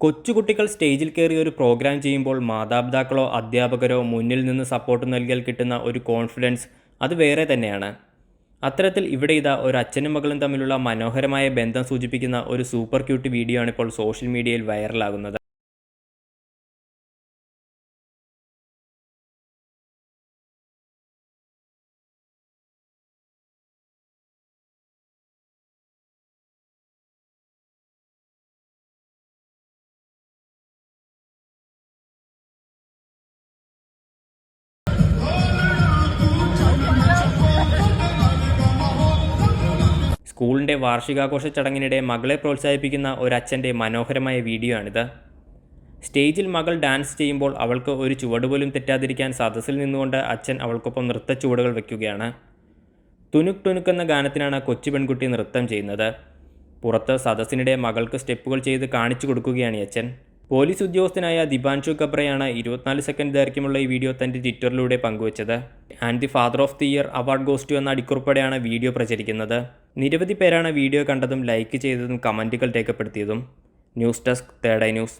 കൊച്ചുകുട്ടികൾ സ്റ്റേജിൽ കയറി ഒരു പ്രോഗ്രാം ചെയ്യുമ്പോൾ മാതാപിതാക്കളോ അധ്യാപകരോ മുന്നിൽ നിന്ന് സപ്പോർട്ട് നൽകിയാൽ കിട്ടുന്ന ഒരു കോൺഫിഡൻസ് അത് വേറെ തന്നെയാണ്. അത്തരത്തിൽ ഇവിടെ ഇതാ ഒരു അച്ഛനും മകളും തമ്മിലുള്ള മനോഹരമായ ബന്ധം സൂചിപ്പിക്കുന്ന ഒരു സൂപ്പർ ക്യൂട്ട് വീഡിയോ ആണ് ഇപ്പോൾ സോഷ്യൽ മീഡിയയിൽ വൈറലാകുന്നത് സ്കൂളിന്റെ വാർഷികാഘോഷ ചടങ്ങിനിടെ മകളെ പ്രോത്സാഹിപ്പിക്കുന്ന ഒരച്ഛന്റെ മനോഹരമായ വീഡിയോ ആണിത് സ്റ്റേജിൽ മകൾ ഡാൻസ് ചെയ്യുമ്പോൾ അവൾക്ക് ഒരു ചുവട് പോലും തെറ്റാതിരിക്കാൻ സദസ്സിൽ നിന്നുകൊണ്ട് അച്ഛൻ അവൾക്കൊപ്പം നൃത്ത ചുവടുകൾ വയ്ക്കുകയാണ്. തുനുക് തുനുക്ക് എന്ന ഗാനത്തിനാണ് കൊച്ചു പെൺകുട്ടി നൃത്തം ചെയ്യുന്നത്. പുറത്ത് സദസ്സിനിടെ മകൾക്ക് സ്റ്റെപ്പുകൾ ചെയ്ത് കാണിച്ചു കൊടുക്കുകയാണ് അച്ഛൻ. പോലീസ് ഉദ്യോഗസ്ഥനായ ദിബാൻഷു കബ്രയാണ് ഇരുപത്തിനാല് സെക്കൻഡ് ദൈർഘ്യമുള്ള ഈ വീഡിയോ തന്റെ ട്വിറ്ററിലൂടെ പങ്കുവച്ചത്. And the father of the year award goes to എന്ന അടിക്കുറിപ്പോടെയാണ് വീഡിയോ പ്രചരിക്കുന്നത്. നിരവധി പേരാണ് വീഡിയോ കണ്ടതും ലൈക്ക് ചെയ്തതും കമന്റുകൾ രേഖപ്പെടുത്തിയതും. News desk Third Eye News.